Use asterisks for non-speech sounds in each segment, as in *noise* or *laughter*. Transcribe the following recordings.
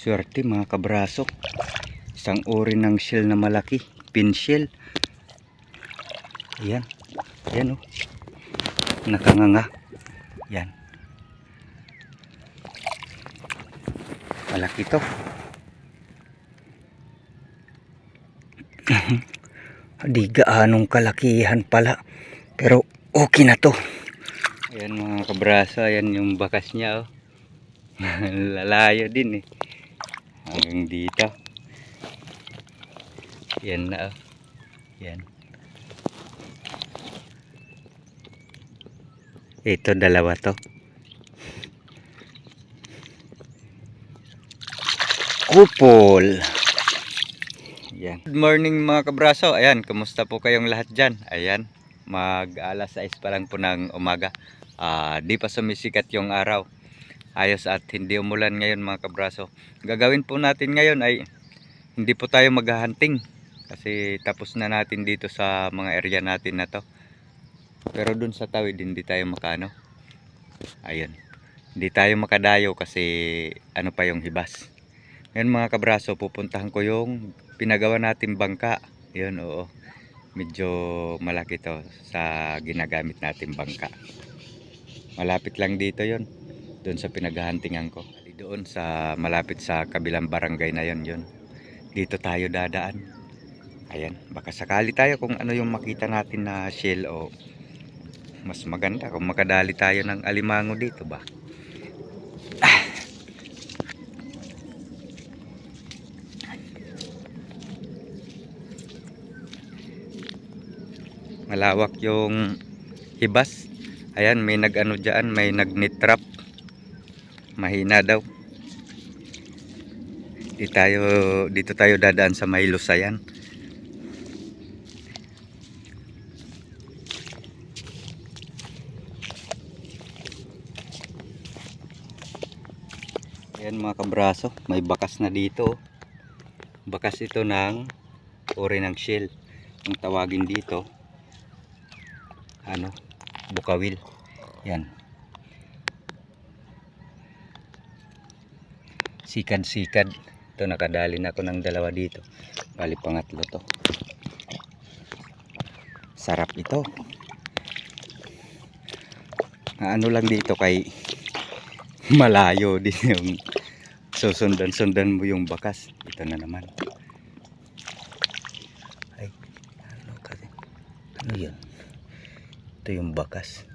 Swerte mga kabraso. Isang uri ng shell na malaki. Pin shell. Ayan. Ayan oh. Nakanganga. Yan. Malaki to. *laughs* Di gaanong kalakihan pala. Pero okay na to. Ayan mga kabraso. Ayan yung bakas niya oh. *laughs* Lalayo din eh. Hanggang dito. Yan na oh. Yan. Ito dalawa to. Kupol. Yan. Good morning mga kabraso. Ayan, kumusta po kayong lahat dyan? Ayan, mag alas 6 pa lang po ng umaga. Ah, di pa sumisikat yung araw. Ayos at hindi umulan ngayon mga kabraso. Gagawin po natin ngayon ay hindi po tayo maghahunting kasi tapos na natin dito sa mga area natin na to. Pero dun sa tawid hindi tayo makano. Ayun. Hindi tayo makadayo kasi ano pa yung hibas. Ngayon mga kabraso, pupuntahan ko yung pinagawa natin bangka. Yun, oo. Medyo malaki to sa ginagamit natin bangka. Malapit lang dito yon Doon sa pinaghahantingan ko. Doon sa malapit sa kabilang barangay na yon yun. Dito tayo dadaan. Ayan, baka sakali tayo kung ano yung makita natin na shell o mas maganda kung makadali tayo ng alimango dito ba. malawak yung hibas ayan may nag ano dyan may nag net trap mahina daw. Di tayo dito tayo dadaan sa may lusayan ayan. Mga kabraso may bakas na dito bakas ito ng uri ng shell ang tawagin dito ano bukawil. Yan sikad sikad ito nakadali na ako ng dalawa dito. Bali pangatlo to. Sarap ito. Ano lang dito kay malayo *laughs* din yung susundan sundan mo yung bakas. Ito na naman. Ay ano kasi? Ano yun? Ito yung bakas.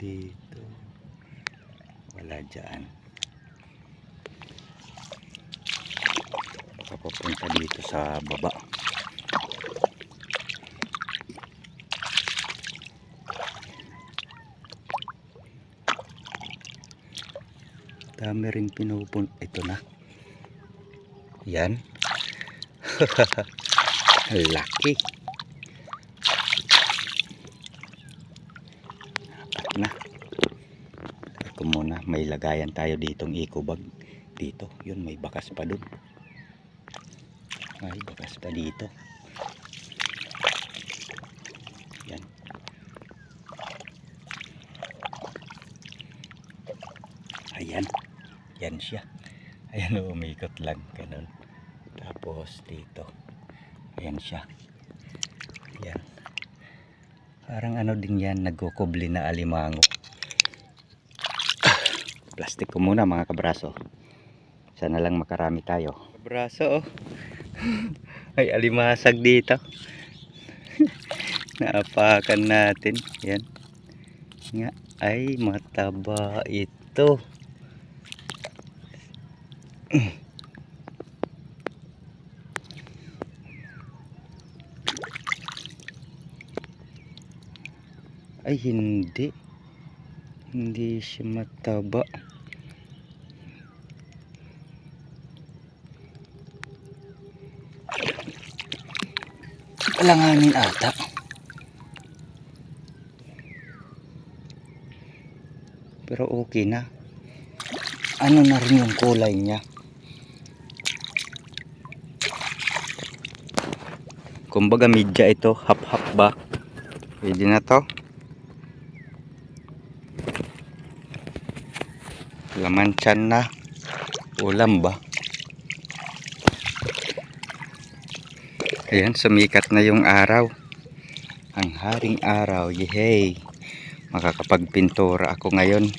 Dito. Wala dyan. Baka dito sa baba. Dami rin pinupunta. Ito na. Yan. *laughs* Laki. Na. Ito muna, may lagayan tayo ditong eco bag. Dito, yun may bakas pa dun. May bakas pa dito. Yan. Ayan. Yan siya. Ayan, umikot lang. Ganun. Tapos dito. Ayan siya. Ayan. Parang ano din yan, nagkukubli na alimango. Plastic ko muna mga kabraso. Sana lang makarami tayo. Kabraso oh. *laughs* Ay alimasag dito. *laughs* Naapakan natin. Yan. Nga. Ay mataba ito. *clears throat* Ay hindi. Hindi siya mataba. Alanganin ata. Pero okay na. Ano na rin yung kulay niya. Kumbaga media ito, half half ba? Pwede na to. Laman tiyan na ulam ba? Ayan sumikat na yung araw. Ang haring araw yehey. Makakapagpintura ako ngayon.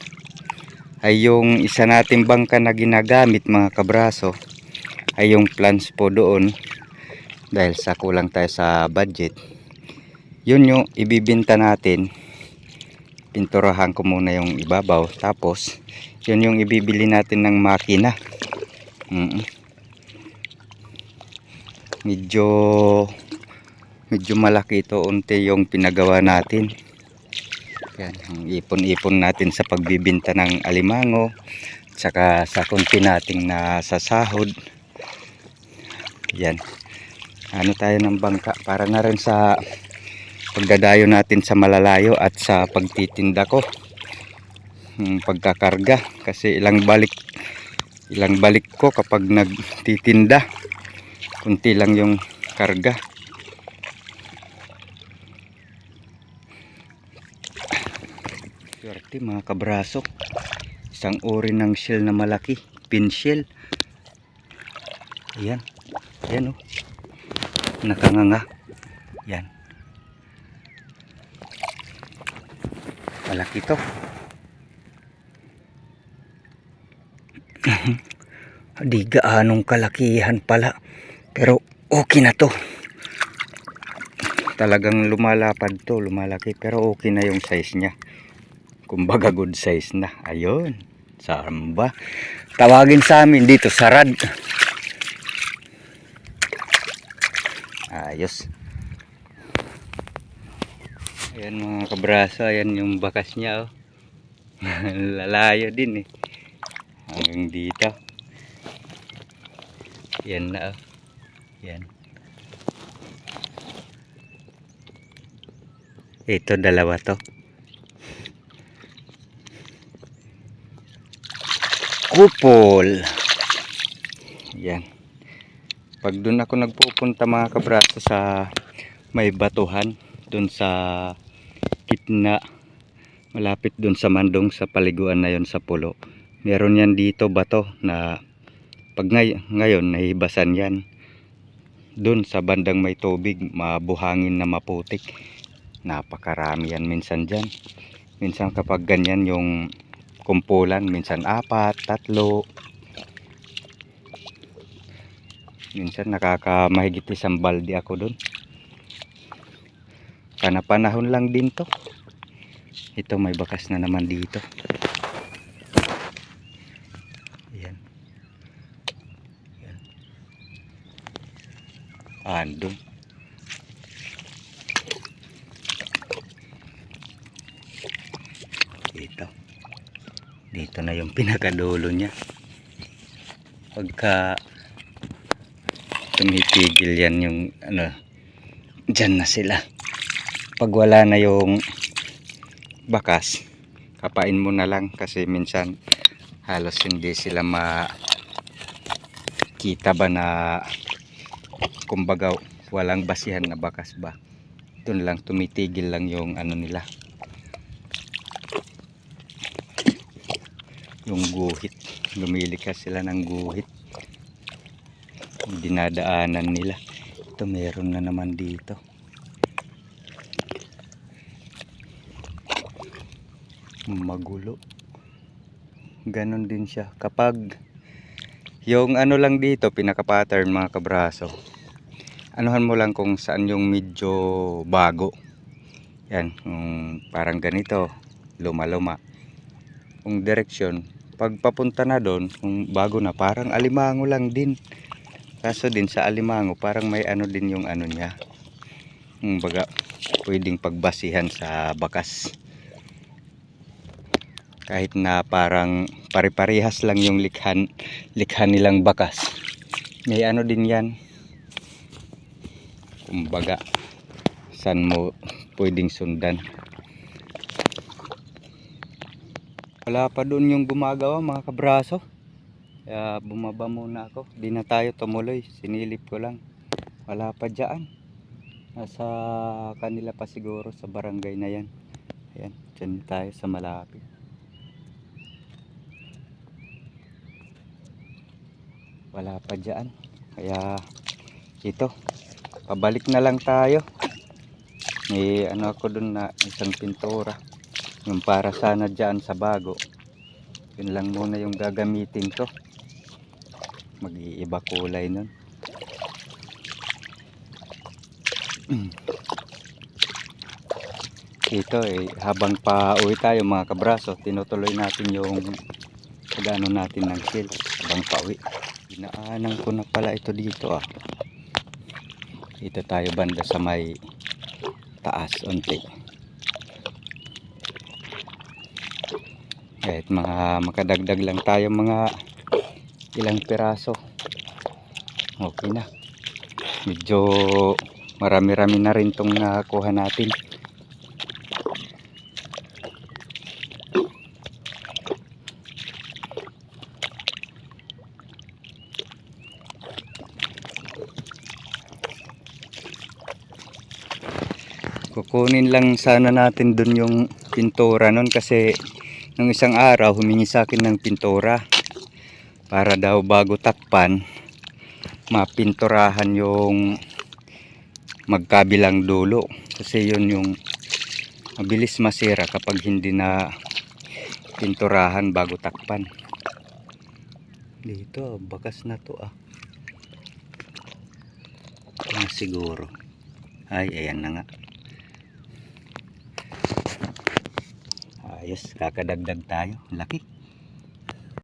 Ay yung isa nating bangka na ginagamit mga kabraso ay yung plans po doon. Dahil sa kulang tayo sa budget. Yun yung ibibinta natin. Pinturahan ko muna yung ibabaw. Tapos yun yung ibibili natin ng makina. Mm medyo medyo malaki ito unti yung pinagawa natin. Yan ang ipon-ipon natin sa pagbibinta ng alimango tsaka sa kunti nating nasasahod. Yan. Ano tayo ng bangka? Para na rin sa pagdadayo natin sa malalayo at sa pagtitinda ko yung pagkakarga. Kasi ilang balik ilang balik ko kapag nagtitinda kunti lang yung karga. Swerte mga kabraso. Isang uri ng shell na malaki. Pin shell. Ayan. Ayan o nakanganga. Yan malaki to di gaanong kalakihan pala. Pero okay na to. Talagang lumalapad to lumalaki pero okay na yung size nya kumbaga good size na. Ayun samba. Tawagin sa amin dito sarad ayos. Ayan mga kabraso ayan yung bakas niya oh. *laughs* lalayo din eh. Hanggang dito yan na oh. yan. Ito dalawa to. Kupol. Yan. Pag doon ako nagpupunta mga kabraso sa may batuhan doon sa kitna malapit doon sa mandong sa paliguan na yon sa pulo. Meron yan dito bato na pag ngay ngayon nahibasan yan. Doon sa bandang may tubig mabuhangin na maputik. Napakarami yan minsan dyan. Minsan kapag ganyan yung kumpulan minsan apat, tatlo. Minsan nakakamahigit isang balde ako doon kana panahon lang din to. Ito may bakas na naman dito Ayan. Ayan. Andun. Dito. Dito na yung pinakadulo niya. Pagka tumitigil yan yung ano, dyan na sila. Pag wala na yung bakas, kapain mo na lang kasi minsan halos hindi sila makita ba na kumbaga walang basihan na bakas ba? Doon lang tumitigil lang yung ano nila. Yung guhit. Lumilikas sila ng guhit. Dinadaanan nila. Ito meron na naman dito. Magulo. Ganon din siya. Kapag yung ano lang dito pinaka pattern mga kabraso anuhan mo lang kung saan yung medyo bago. Yan yung parang ganito luma luma kung direksyon pag papunta na doon kung bago na parang alimango lang din. Kaso din sa alimango parang may ano din yung ano niya. Yung baga pwedeng pagbasihan sa bakas. Kahit na parang pare-parehas lang yung likhan likha nilang bakas. May ano din yan kumbaga saan mo pwedeng sundan. Wala pa doon yung gumagawa mga kabraso. Kaya bumaba muna ako. Di na tayo tumuloy. Sinilip ko lang. Wala pa dyan. Nasa kanila pa siguro sa barangay na yan. Ayan dyan tayo sa malapit. Wala pa dyan. Kaya ito pabalik na lang tayo. May ano ako dun na isang pintura. Yung para sana dyan sa bago. Yun lang muna yung gagamitin ko. Mag-iiba kulay nun. *clears throat* Ito eh habang pa uwi tayo mga kabraso tinutuloy natin yung pagano natin ng kill habang pa uwi inaanan ko na pala ito dito ah dito tayo banda sa may taas unti. Kahit mga makadagdag lang tayo mga ilang piraso. Okay na. Medyo marami-rami na rin tong nakuha natin kukunin lang sana natin dun yung pintura nun kasi nung isang araw humingi sa akin ng pintura para daw bago takpan mapinturahan yung magkabilang dulo. Kasi yun yung mabilis masira kapag hindi na pinturahan bago takpan. Dito bakas na to ah. Ah siguro? Ay ayan na nga ayos kakadagdag tayo. Laki